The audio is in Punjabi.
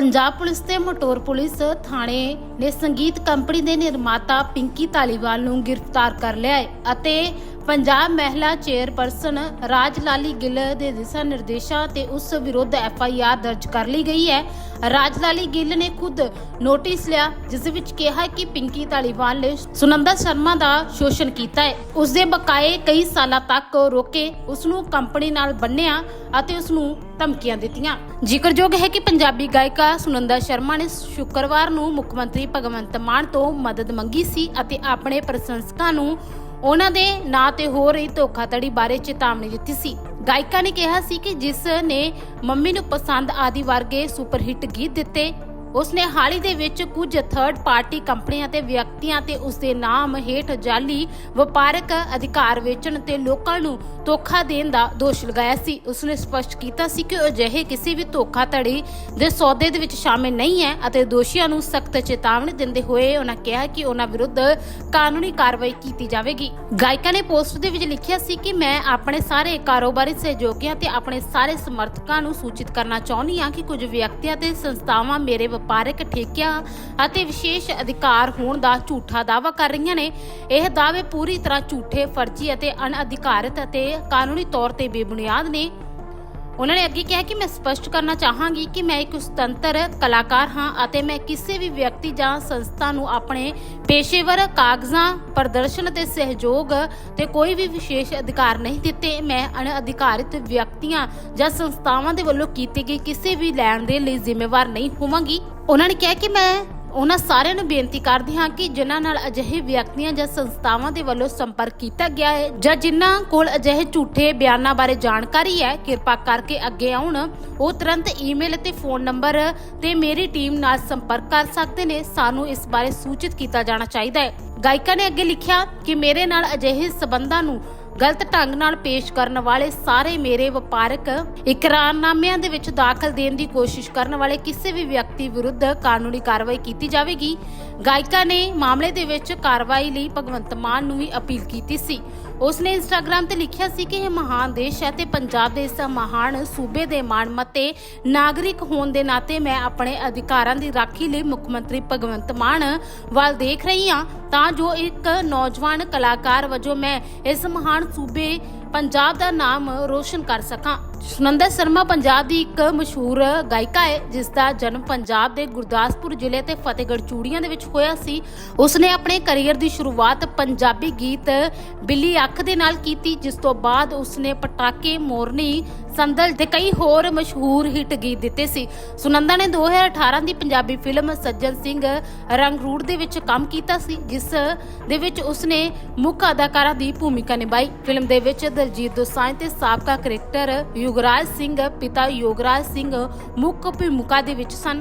ਪੰਜਾਬ ਪੁਲਿਸ ਤੇ ਮੋਟੋਰ ਪੁਲਿਸ ਥਾਣੇ ਨੇ ਸੰਗੀਤ ਕੰਪਨੀ ਦੇ ਨਿਰਮਾਤਾ ਪਿੰਕੀ ਧਾਲੀਵਾਲ ਨੂੰ ਗ੍ਰਿਫਤਾਰ ਕਰ ਲਿਆ ਹੈ ਅਤੇ ਪੰਜਾਬ ਮਹਿਲਾ ਚੇਅਰਪਰਸਨ ਰਾਜ ਲਾਲੀ ਗਿੱਲ ਦੇ ਦਿਸ਼ਾ ਨਿਰਦੇਸ਼ਾਂ ਤੇ ਉਸ ਵਿਰੁੱਧ ਐਫ ਆਈ ਆਰ ਦਰਜ ਕਰ ਲਈ ਗਈ ਹੈ। ਰਾਜ ਗਿੱਲ ਨੇ ਖੁਦ ਨੋਟਿਸ ਲਿਆ, ਜਿਸ ਵਿੱਚ ਕਿਹਾ ਕਿ ਪਿੰਕੀ ਧਾਲੀਵਾਲ ਨੇ ਸੁਨੰਦਾ ਸ਼ਰਮਾ ਦਾ ਸ਼ੋਸ਼ਣ ਕੀਤਾ ਹੈ। ਉਸ ਦੇ ਬਕਾਏ ਕਈ ਸਾਲਾਂ ਤੱਕ ਰੋਕੇ, ਉਸ ਨੂੰ ਕੰਪਨੀ ਨਾਲ ਬੰਨਿਆ ਅਤੇ ਉਸ ਨੂੰ ਧਮਕੀਆਂ ਦਿੱਤੀਆਂ। ਜ਼ਿਕਰਯੋਗ ਹੈ ਕਿ ਪੰਜਾਬੀ ਗਾਇਕਾ ਸੁਨੰਦਾ ਸ਼ਰਮਾ ਨੇ ਸ਼ੁੱਕਰਵਾਰ ਨੂੰ ਮੁੱਖ ਮੰਤਰੀ ਭਗਵੰਤ ਮਾਨ ਤੋਂ ਮਦਦ ਮੰਗੀ ਸੀ ਅਤੇ ਆਪਣੇ ਪ੍ਰਸ਼ੰਸਕਾਂ ਨੂੰ ਉਹਨਾਂ ਦੇ ਨਾਂ ਤੇ ਹੋ ਰਹੀ ਧੋਖਾਧੜੀ ਬਾਰੇ ਚੇਤਾਵਨੀ ਦਿੱਤੀ ਸੀ। ਗਾਇਕਾ ਨੇ ਕਿਹਾ ਸੀ ਕਿ ਜਿਸ ਨੇ ਮੰਮੀ ਨੂੰ ਪਸੰਦ ਆਦਿ ਵਰਗੇ ਸੁਪਰ ਹਿੱਟ ਗੀਤ ਦਿੱਤੇ ਉਸਨੇ ਹਾਲ ਹੀ ਦੇ ਵਿੱਚ ਕੁਝ ਥਰਡ ਪਾਰਟੀ ਕੰਪਨੀਆਂ ਤੇ ਵਿਅਕਤੀਆਂ ਤੇ ਉਸਦੇ ਨਾਮ ਹੇਠ ਜਾਲੀ ਵਪਾਰਕ ਅਧਿਕਾਰ ਵੇਚਣ ਤੇ ਲੋਕਾਂ ਨੂੰ ਧੋਖਾ ਦੇਣ ਦਾ ਦੋਸ਼ ਲਗਾਇਆ ਸੀ। ਉਸਨੇ ਸਪਸ਼ਟ ਕੀਤਾ ਸੀ ਕਿ ਉਹ ਅਜਿਹੇ ਕਿਸੇ ਵੀ ਧੋਖਾਧੜੀ ਦੇ ਸੌਦੇ ਦੇ ਵਿੱਚ ਸ਼ਾਮਿਲ ਨਹੀਂ ਹੈ ਅਤੇ ਦੋਸ਼ੀਆਂ ਨੂੰ ਸਖਤ ਚੇਤਾਵਨੀ ਦਿੰਦੇ ਹੋਏ ਉਹਨਾਂ ਕਿਹਾ ਕਿ ਉਹਨਾਂ ਵਿਰੁੱਧ ਕਾਨੂੰਨੀ ਕਾਰਵਾਈ ਕੀਤੀ ਜਾਵੇਗੀ। ਗਾਇਕਾ ਨੇ ਪੋਸਟ ਦੇ ਵਿੱਚ ਲਿਖਿਆ ਸੀ ਕਿ ਮੈਂ ਆਪਣੇ ਸਾਰੇ ਕਾਰੋਬਾਰੀ ਸਹਿਯੋਗੀਆਂ ਤੇ ਆਪਣੇ ਸਾਰੇ ਸਮਰਥਕਾਂ ਨੂੰ ਸੂਚਿਤ ਕਰਨਾ ਚਾਹੁੰਦੀ ਹਾਂ ਕਿ ਕੁਝ ਵਿਅਕਤੀਆਂ ਤੇ ਸੰਸਥਾਵਾਂ ਮੇਰੇ ਵਪਾਰਕ ਠੇਕਿਆਂ ਅਤੇ ਵਿਸ਼ੇਸ਼ ਅਧਿਕਾਰ ਹੋਣ ਦਾ ਝੂਠਾ ਦਾਅਵਾ ਕਰ ਰਹੀਆਂ ਨੇ। ਇਹ ਦਾਅਵੇ ਪੂਰੀ ਤਰ੍ਹਾਂ ਝੂਠੇ, ਫਰਜ਼ੀ ਅਤੇ ਅਣਅਧਿਕਾਰਤ ਅਤੇ ਕਾਨੂੰਨੀ ਤੌਰ ਤੇ ਬੇਬੁਨਿਆਦ ਨੇ। ਉਹਨਾਂ ਨੇ ਅੱਗੇ ਕਿਹਾ ਕਿ ਮੈਂ ਸਪਸ਼ਟ ਕਰਨਾ ਚਾਹਾਂਗੀ ਕਿ ਮੈਂ ਇੱਕ ਸੁਤੰਤਰ ਕਲਾਕਾਰ ਹਾਂ ਅਤੇ ਮੈਂ ਕਿਸੇ ਵੀ ਵਿਅਕਤੀ ਜਾਂ ਸੰਸਥਾ ਨੂੰ ਆਪਣੇ ਪੇਸ਼ੇਵਰ ਕਾਗਜ਼ਾਂ, ਪ੍ਰਦਰਸ਼ਨ ਅਤੇ ਸਹਿਯੋਗ ਤੇ ਕੋਈ ਵੀ ਵਿਸ਼ੇਸ਼ ਅਧਿਕਾਰ ਨਹੀਂ ਦਿੱਤੇ। ਮੈਂ ਅਣਅਧਿਕਾਰਿਤ ਵਿਅਕਤੀਆਂ ਜਾਂ ਸੰਸਥਾਵਾਂ ਦੇ ਵੱਲੋਂ ਕੀਤੀ ਗਈ ਕਿਸੇ ਵੀ ਲੈਣ ਦੇ ਲਈ ਜ਼ਿੰਮੇਵਾਰ ਨਹੀਂ ਹੋਵਾਂਗੀ। ਉਹਨਾਂ ਨੇ ਕਿਹਾ ਕਿ ਮੈਂ ਉਹਨਾਂ ਸਾਰਿਆਂ ਨੂੰ ਬੇਨਤੀ ਕਰਦੀ ਹਾਂ ਕਿ ਜਿਨ੍ਹਾਂ ਨਾਲ ਅਜਿਹੇ ਵਿਅਕਤੀਆਂ ਜਾਂ ਸੰਸਥਾਵਾਂ ਦੇ ਵੱਲੋਂ ਸੰਪਰਕ ਕੀਤਾ ਗਿਆ ਹੈ ਜਾਂ ਜਿਨ੍ਹਾਂ ਕੋਲ ਅਜਿਹੇ ਝੂਠੇ ਬਿਆਨਾਂ ਬਾਰੇ ਜਾਣਕਾਰੀ ਹੈ, ਕਿਰਪਾ ਕਰਕੇ ਅੱਗੇ ਆਉਣ। ਉਹ ਤੁਰੰਤ ਈਮੇਲ ਅਤੇ ਫੋਨ ਨੰਬਰ ਤੇ ਮੇਰੀ ਟੀਮ ਨਾਲ ਸੰਪਰਕ ਕਰ ਸਕਦੇ ਨੇ। ਸਾਨੂੰ ਇਸ ਬਾਰੇ ਸੂਚਿਤ ਕੀਤਾ ਜਾਣਾ ਚਾਹੀਦਾ ਹੈ। ਗਾਇਕਾ ਨੇ ਅੱਗੇ ਲਿਖਿਆ ਕਿ ਮੇਰੇ ਨਾਲ ਅਜਿਹੇ ਸਬੰਧਾਂ ਨੂੰ ਗਲਤ ਢੰਗ ਨਾਲ ਪੇਸ਼ ਕਰਨ ਵਾਲੇ ਸਾਰੇ ਮੇਰੇ ਵਪਾਰਕ ਇਕਰਾਰਨਾਮਿਆਂ ਦੇ ਵਿੱਚ ਦਾਖਲ ਦੇਣ ਦੀ ਕੋਸ਼ਿਸ਼ ਕਰਨ ਵਾਲੇ ਕਿਸੇ ਵੀ ਵਿਅਕਤੀ ਵਿਰੁੱਧ ਕਾਨੂੰਨੀ ਕਾਰਵਾਈ ਕੀਤੀ ਜਾਵੇਗੀ। ਗਾਇਕਾ ਨੇ ਮਾਮਲੇ ਦੇ ਵਿੱਚ ਕਾਰਵਾਈ ਲਈ ਭਗਵੰਤ ਮਾਨ ਨੂੰ ਵੀ ਅਪੀਲ ਕੀਤੀ ਸੀ। ਉਸ ਨੇ ਇੰਸਟਾਗ੍ਰam ਤੇ ਲਿਖਿਆ ਸੀ ਕਿ ਇਹ ਮਹਾਨ ਦੇਸ਼ ਹੈ ਤੇ ਪੰਜਾਬ ਦੇ ਇਸ ਮਹਾਨ ਸੂਬੇ ਦੇ ਮਾਣਮੱਤੇ ਨਾਗਰਿਕ ਹੋਣ ਦੇ ਨਾਤੇ ਮੈਂ ਆਪਣੇ ਅਧਿਕਾਰਾਂ ਦੀ ਰਾਖੀ ਲਈ ਮੁੱਖ ਮੰਤਰੀ ਭਗਵੰਤ ਮਾਨ ਵੱਲ ਦੇਖ ਰਹੀ ਹਾਂ। ਤਾਂ ਜੋ ਇੱਕ ਨੌਜਵਾਨ ਕਲਾਕਾਰ ਵਜੋਂ ਮੈਂ ਇਸ ਮਹਾਨ ਸੂਬੇ ਪੰਜਾਬ ਦਾ ਨਾਮ ਰੋਸ਼ਨ ਕਰ ਸਕਾਂ। ਸੁਨੰਦਾ ਸ਼ਰਮਾ ਪੰਜਾਬ ਦੀ ਇੱਕ ਮਸ਼ਹੂਰ ਗਾਇਕਾ ਹੈ, ਜਿਸ ਦਾ ਜਨਮ ਪੰਜਾਬ ਦੇ ਗੁਰਦਾਸਪੁਰ ਜ਼ਿਲ੍ਹੇ ਤੇ ਫਤਿਹਗੜ੍ਹ ਚੂੜੀਆਂ ਦੇ ਵਿੱਚ ਹੋਇਆ ਸੀ। ਉਸਨੇ ਆਪਣੇ ਕੈਰੀਅਰ ਦੀ ਸ਼ੁਰੂਆਤ ਪੰਜਾਬੀ ਗੀਤ ਬਿੱਲੀ ਅੱਖ ਦੇ ਨਾਲ ਕੀਤੀ, ਜਿਸ ਤੋਂ ਬਾਅਦ ਉਸਨੇ ਪਟਾਕੇ ਮੋਰਨੀ ਸੰਦਲ ਤੇ ਕਈ ਹੋਰ ਮਸ਼ਹੂਰ ਹਿੱਟ ਗੀਤ ਦਿੱਤੇ ਸੀ। ਸੁਨੰਦਾ ਨੇ 2018 ਦੀ ਪੰਜਾਬੀ ਫਿਲਮ ਸੱਜਣ ਸਿੰਘ ਰੰਗਰੂੜ ਦੇ ਵਿੱਚ ਕੰਮ ਕੀਤਾ ਸੀ, ਜਿਸ ਦੇ ਵਿੱਚ ਉਸਨੇ ਮੁੱਖ ਅਦਾਕਾਰਾ ਦੀ ਭੂਮਿਕਾ ਨਿਭਾਈ। ਫਿਲਮ ਦੇ ਵਿੱਚ ਦਲਜੀਤ ਦੋਸਾਂਝ ਤੇ ਸਾਬਕਾ ਕ੍ਰਿਕਟਰ ਯੁਗਰਾਜ ਸਿੰਘ ਪਿਤਾ ਯੋਗਰਾਜ ਸਿੰਘ ਮੁੱਖ ਭੂਮਿਕਾ ਦੇ ਵਿੱਚ ਸਨ।